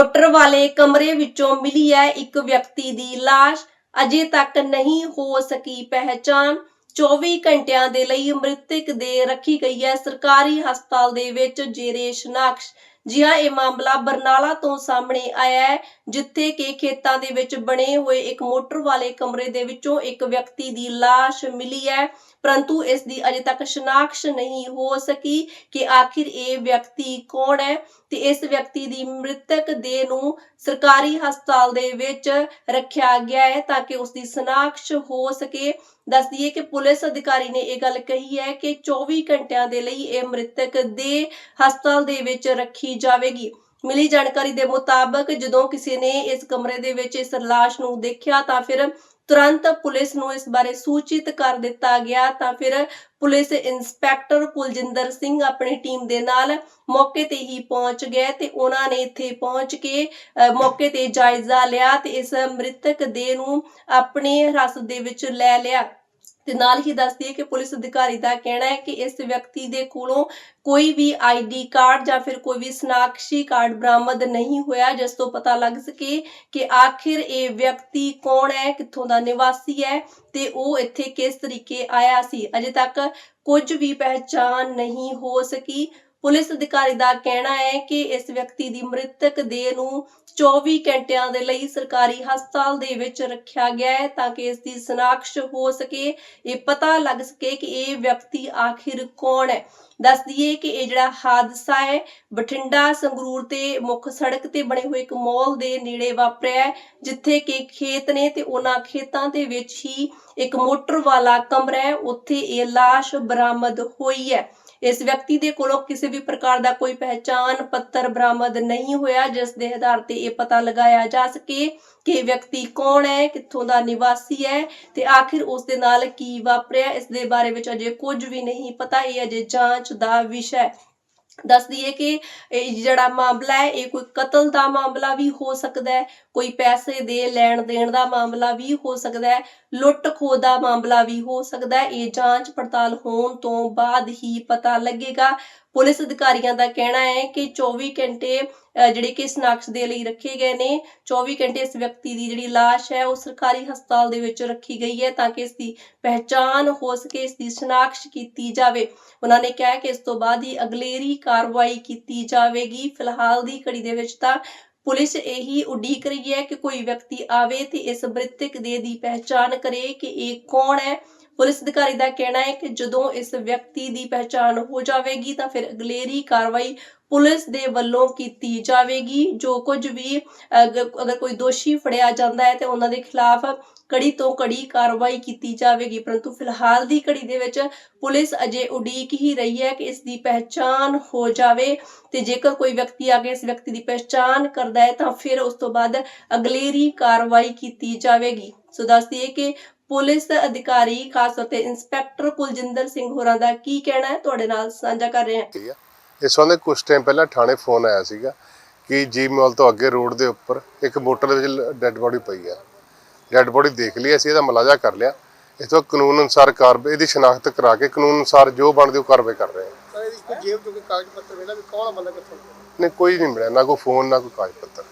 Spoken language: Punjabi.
ਮੋਟਰ ਵਾਲੇ ਕਮਰੇ ਵਿੱਚੋਂ ਮਿਲੀ ਹੈ ਇੱਕ ਵਿਅਕਤੀ ਦੀ ਲਾਸ਼। ਅਜੇ ਤੱਕ ਨਹੀਂ ਹੋ ਸਕੀ ਪਹਿਚਾਨ 24 ਘੰਟਿਆਂ ਦੇ ਲਈ ਮ੍ਰਿਤਕ ਦੇ ਰੱਖੀ ਗਈ ਹੈ। ਸਰਕਾਰੀ ਹਸਪਤਾਲ ਦੇ ਵਿੱਚ ਜੇਰੇ ਸ਼ਨਾਖਸ਼ ਜੀ ਹਾਂ ਇਹ ਮਾਮਲਾ ਬਰਨਾਲਾ ਤੋਂ ਸਾਹਮਣੇ ਆਇਆ ਹੈ, ਜਿੱਥੇ ਕਿ ਖੇਤਾਂ ਦੇ ਵਿੱਚ ਬਣੇ ਹੋਏ ਇੱਕ ਮੋਟਰ ਵਾਲੇ ਕਮਰੇ ਦੇ ਵਿੱਚੋਂ ਇੱਕ ਵਿਅਕਤੀ ਦੀ ਲਾਸ਼ ਮਿਲੀ ਹੈ। ਪਰੰਤੂ ਇਸ ਦੀ ਅਜੇ ਤੱਕ ਸ਼ਨਾਖਤ ਨਹੀਂ ਹੋ ਸਕੀ ਕਿ ਆਖਿਰ ਇਹ ਵਿਅਕਤੀ ਕੌਣ ਹੈ ਤੇ ਇਸ ਵਿਅਕਤੀ ਦੀ ਮ੍ਰਿਤਕ ਦੇਹ ਨੂੰ ਸਰਕਾਰੀ ਹਸਪਤਾਲ ਦੇ ਵਿੱਚ ਰੱਖਿਆ ਗਿਆ ਹੈ ਤਾਂ ਕਿ ਉਸ ਦੀ ਸ਼ਨਾਖਤ ਹੋ ਸਕੇ। ਦੱਸ ਦਈਏ ਕਿ ਪੁਲਿਸ ਅਧਿਕਾਰੀ ਨੇ ਇਹ ਗੱਲ ਕਹੀ ਹੈ ਕਿ 24 ਘੰਟਿਆਂ ਦੇ ਲਈ ਇਹ ਮ੍ਰਿਤਕ ਦੇ ਹਸਪਤਾਲ ਦੇ ਵਿੱਚ ਰੱਖੀ ਜਾਵੇਗੀ? ਮਿਲੀ ਜਾਣਕਾਰੀ ਦੇ ਮੁਤਾਬਕ ਜਦੋਂ ਕਿਸੇ ਨੇ ਇਸ ਕਮਰੇ ਦੇ ਵਿੱਚ ਇਸ ਲਾਸ਼ ਨੂੰ ਦੇਖਿਆ ਤਾਂ ਫਿਰ ਤੁਰੰਤ ਪੁਲਿਸ ਨੂੰ ਇਸ ਬਾਰੇ ਸੂਚਿਤ ਕਰ ਦਿੱਤਾ ਗਿਆ ਤਾਂ ਫਿਰ ਪੁਲਿਸ ਇੰਸਪੈਕਟਰ ਕੁਲਜਿੰਦਰ ਸਿੰਘ ਆਪਣੀ ਟੀਮ ਦੇ ਨਾਲ ਮੌਕੇ ਤੇ ਹੀ ਪਹੁੰਚ ਗਏ ਤੇ ਉਹਨਾਂ ਨੇ ਇੱਥੇ ਪਹੁੰਚ ਕੇ ਮੌਕੇ ਤੇ ਜਾਇਜ਼ਾ ਲਿਆ ਤੇ ਇਸ ਮ੍ਰਿਤਕ ਦੇਹ ਨੂੰ ਆਪਣੇ ਹਿਰਾਸਤ ਦੇ ਵਿੱਚ ਲੈ ਲਿਆ। ਤੇ ਨਾਲ ਹੀ ਦੱਸਦੀ ਦਈਏ ਕਿ ਪੁਲਿਸ ਅਧਿਕਾਰੀ ਦਾ ਕਹਿਣਾ ਹੈ ਕਿ ਇਸ ਵਿਅਕਤੀ ਦੇ ਕੋਲੋਂ ਕੋਈ ਵੀ ਆਈਡੀ ਕਾਰਡ ਜਾਂ ਫਿਰ ਕੋਈ ਵੀ ਸਨਾਖਸ਼ੀ ਕਾਰਡ ਬਰਾਮਦ ਨਹੀਂ ਹੋਇਆ, ਜਿਸ ਤੋਂ ਪਤਾ ਲੱਗ ਸਕੇ ਕਿ ਆਖਿਰ ਇਹ ਵਿਅਕਤੀ ਕੌਣ ਹੈ, ਕਿੱਥੋਂ ਦਾ ਨਿਵਾਸੀ ਹੈ ਤੇ ਉਹ ਇੱਥੇ ਕਿਸ ਤਰੀਕੇ ਆਇਆ ਸੀ। ਅਜੇ ਤੱਕ ਕੁਝ ਵੀ ਪਹਿਚਾਨ ਨਹੀਂ ਹੋ ਸਕੀ। ਪੁਲਿਸ ਅਧਿਕਾਰੀ ਦਾ ਕਹਿਣਾ ਹੈ ਕਿ ਇਸ ਵਿਅਕਤੀ ਦੀ ਮ੍ਰਿਤਕ ਦੇਹ ਨੂੰ 24 ਘੰਟਿਆਂ ਦੇ ਲਈ ਸਰਕਾਰੀ ਹਸਪਤਾਲ ਦੇ ਵਿੱਚ ਰੱਖਿਆ ਗਿਆ ਹੈ ਤਾਂ ਕਿ ਇਸ ਦੀ ਸ਼ਨਾਖਤ ਹੋ ਸਕੇ। ਇਹ ਪਤਾ ਲੱਗ ਸਕੇ ਕਿ ਇਹ ਵਿਅਕਤੀ ਆਖਿਰ ਕੌਣ ਹੈ। ਦੱਸ ਦਈਏ ਕਿ ਇਹ ਜਿਹੜਾ ਹਾਦਸਾ ਹੈ, ਬਠਿੰਡਾ ਸੰਗਰੂਰ ਤੇ ਮੁੱਖ ਸੜਕ ਤੇ ਬਣੇ ਹੋਏ ਇੱਕ ਮਾਲ ਦੇ ਨੇੜੇ ਵਾਪਰਿਆ ਹੈ, ਜਿੱਥੇ ਕਿ ਖੇਤ ਨੇ ਤੇ ਉਹਨਾਂ ਖੇਤਾਂ ਦੇ ਵਿੱਚ ਹੀ ਇੱਕ ਮੋਟਰ ਵਾਲਾ ਕਮਰਾ ਹੈ, ਉੱਥੇ ਇਹ ਲਾਸ਼ ਬਰਾਮਦ ਹੋਈ ਹੈ। ਇਸ ਵਿਅਕਤੀ ਦੇ ਕੋਲੋਂ ਕਿਸੇ ਵੀ ਪ੍ਰਕਾਰ ਦਾ ਕੋਈ ਪਹਿਚਾਣ, ਪੱਤਰ ਬਰਾਮਦ ਨਹੀਂ ਹੋਇਆ, ਜਿਸ ਦੇ ਆਧਾਰ ਤੇ ਇਹ ਪਤਾ ਲਗਾਇਆ ਜਾ ਸਕੇ ਕਿ ਇਹ ਵਿਅਕਤੀ ਕੌਣ ਹੈ, ਕਿੱਥੋਂ ਦਾ ਨਿਵਾਸੀ ਹੈ ਤੇ ਆਖਿਰ ਉਸ ਦੇ ਨਾਲ ਕੀ ਵਾਪਰਿਆ, ਇਸ ਦੇ ਬਾਰੇ ਵਿੱਚ ਅਜੇ ਕੁਝ ਵੀ ਨਹੀਂ ਪਤਾ, ਇਹ ਅਜੇ ਜਾਂਚ ਦਾ ਵਿਸ਼ਾ ਹੈ। ਦੱਸ ਦਈਏ ਕਿ ਇਹ ਜਿਹੜਾ ਮਾਮਲਾ ਹੈ, ਇਹ ਕੋਈ ਕਤਲ ਦਾ ਮਾਮਲਾ ਵੀ ਹੋ ਸਕਦਾ ਹੈ, ਕੋਈ ਪੈਸੇ ਦੇ ਲੈਣ ਦੇਣ ਦਾ ਮਾਮਲਾ ਵੀ ਹੋ ਸਕਦਾ ਹੈ, ਲੁੱਟ ਖੋਹ ਦਾ ਮਾਮਲਾ ਵੀ ਹੋ ਸਕਦਾ ਹੈ, ਇਹ ਜਾਂਚ ਪੜਤਾਲ ਹੋਣ ਤੋਂ ਬਾਅਦ ਹੀ ਪਤਾ ਲੱਗੇਗਾ ਪੁਲਿਸ ਅਧਿਕਾਰੀਆਂ ਦਾ ਕਹਿਣਾ ਹੈ ਕਿ 24 ਘੰਟੇ ਜਿਹੜੇ ਕਿ ਸਨਾਖਤ ਦੇ ਲਈ ਰੱਖੇ ਗਏ ਨੇ 24 ਘੰਟੇ ਇਸ ਵਿਅਕਤੀ ਦੀ ਜਿਹੜੀ ਲਾਸ਼ ਹੈ, ਉਹ ਸਰਕਾਰੀ ਹਸਪਤਾਲ ਦੇ ਵਿੱਚ ਰੱਖੀ ਗਈ ਹੈ ਤਾਂ ਕਿ ਇਸ ਦੀ ਪਹਿਚਾਣ ਹੋ ਸਕੇ, ਇਸ ਦੀ ਸ਼ਨਾਖਤ ਕੀਤੀ ਜਾਵੇ। ਉਹਨਾਂ ਨੇ ਕਿਹਾ ਕਿ ਇਸ ਤੋਂ ਬਾਅਦ ਹੀ ਅਗਲੇਰੀ ਕਾਰਵਾਈ ਕੀਤੀ ਜਾਵੇਗੀ। ਫਿਲਹਾਲ ਦੀ ਘੜੀ ਦੇ ਵਿੱਚ ਤਾਂ ਪੁਲਿਸ ਇਹੀ ਉਡੀਕ ਰਹੀ ਹੈ ਕਿ ਕੋਈ ਵਿਅਕਤੀ ਆਵੇ ਤੇ ਇਸ ਮ੍ਰਿਤਕ ਦੇ ਦੀ ਪਹਿਚਾਣ ਕਰੇ ਕਿ ਇਹ ਕੌਣ ਹੈ। ਪੁਲਿਸ ਅਧਿਕਾਰੀ ਦਾ ਕਹਿਣਾ ਹੈ ਕਿ ਜਦੋਂ ਇਸ ਵਿਅਕਤੀ ਦੀ ਪਹਿਚਾਣ ਹੋ ਜਾਵੇਗੀ ਤਾਂ ਫਿਰ ਅਗਲੇਰੀ ਕਾਰਵਾਈ ਪੁਲਿਸ ਦੇ ਵੱਲੋਂ ਕੀਤੀ ਜਾਵੇਗੀ। ਜੋ ਕੁਝ ਵੀ ਅਗਰ ਕੋਈ ਦੋਸ਼ੀ ਫੜਿਆ ਜਾਂਦਾ ਹੈ ਤੇ ਉਹਨਾਂ ਦੇ ਖਿਲਾਫ ਕੜੀ ਤੋਂ ਕੜੀ ਕਾਰਵਾਈ ਕੀਤੀ ਜਾਵੇਗੀ। ਪਰੰਤੂ ਫਿਲਹਾਲ ਦੀ ਘੜੀ ਦੇ ਵਿੱਚ ਪੁਲਿਸ ਅਜੇ ਉਡੀਕ ਹੀ ਰਹੀ ਹੈ ਕਿ ਇਸ ਦੀ ਪਹਿਚਾਣ ਹੋ ਜਾਵੇ ਤੇ ਜੇਕਰ ਕੋਈ ਵਿਅਕਤੀ ਆ ਕੇ ਇਸ ਵਿਅਕਤੀ ਦੀ ਪਹਿਚਾਣ ਕਰਦਾ ਹੈ ਤਾਂ ਫਿਰ ਉਸ ਤੋਂ ਬਾਅਦ ਅਗਲੇਰੀ ਕਾਰਵਾਈ ਕੀਤੀ ਜਾਵੇਗੀ। ਸੋ ਦੱਸਦੀ ਦਈਏ ਕਿ ਪੁਲਿਸ ਅਧਿਕਾਰੀ ਖਾਸ ਤੌਰ ਤੇ ਇੰਸਪੈਕਟਰ ਕੁਲਜਿੰਦਰ ਸਿੰਘ ਹੋਰਾਂ ਦਾ ਕੀ ਕਹਿਣਾ ਹੈ? ਤੁਹਾਡੇ ਨਾਲ ਸਾਂਝਾ ਕਰ ਰਹੇ ਹਾਂ। ਇਸ ਸੰਬੰਧੀ ਕੁਝ ਟਾਈਮ ਪਹਿਲਾਂ ਥਾਣੇ ਫੋਨ ਆਇਆ ਸੀਗਾ ਕਿ ਜੀ ਮਾਲ ਤੋਂ ਅੱਗੇ ਰੋਡ ਦੇ ਉੱਪਰ ਇੱਕ ਮੋਟਰ ਦੇ ਵਿੱਚ ਡੈੱਡ ਬੋਡੀ ਪਈ ਆ ਡੈੱਡ ਬੋਡੀ ਦੇਖ ਲਈ ਅਸੀਂ ਇਹਦਾ ਮਲਾਜਾ ਕਰ ਲਿਆ। ਇਸ ਤੋਂ ਕਾਨੂੰਨ ਅਨੁਸਾਰ ਕਾਰਵਾਈ ਇਹਦੀ ਸ਼ਨਾਖਤ ਕਰਾ ਕੇ ਕਾਨੂੰਨ ਅਨੁਸਾਰ ਜੋ ਬਣਦੀ ਉਹ ਕਾਰਵਾਈ ਕਰ ਰਹੇ ਹਾਂ। ਸਰ ਇਹਦੀ ਕੋਈ ਜੇਬ ਤੋਂ ਕੋਈ ਕਾਗਜ਼ ਪੱਤਰ ਮਿਲਿਆ? ਵੀ ਕੌਣ ਬੰਦਾ ਕਿੱਥੋਂ ਦਾ? ਨਹੀਂ ਕੋਈ ਨਹੀਂ ਮਿਲਿਆ ਨਾ ਕੋਈ ਫੋਨ ਨਾ ਕੋਈ ਕਾਗਜ਼ ਪੱਤਰ।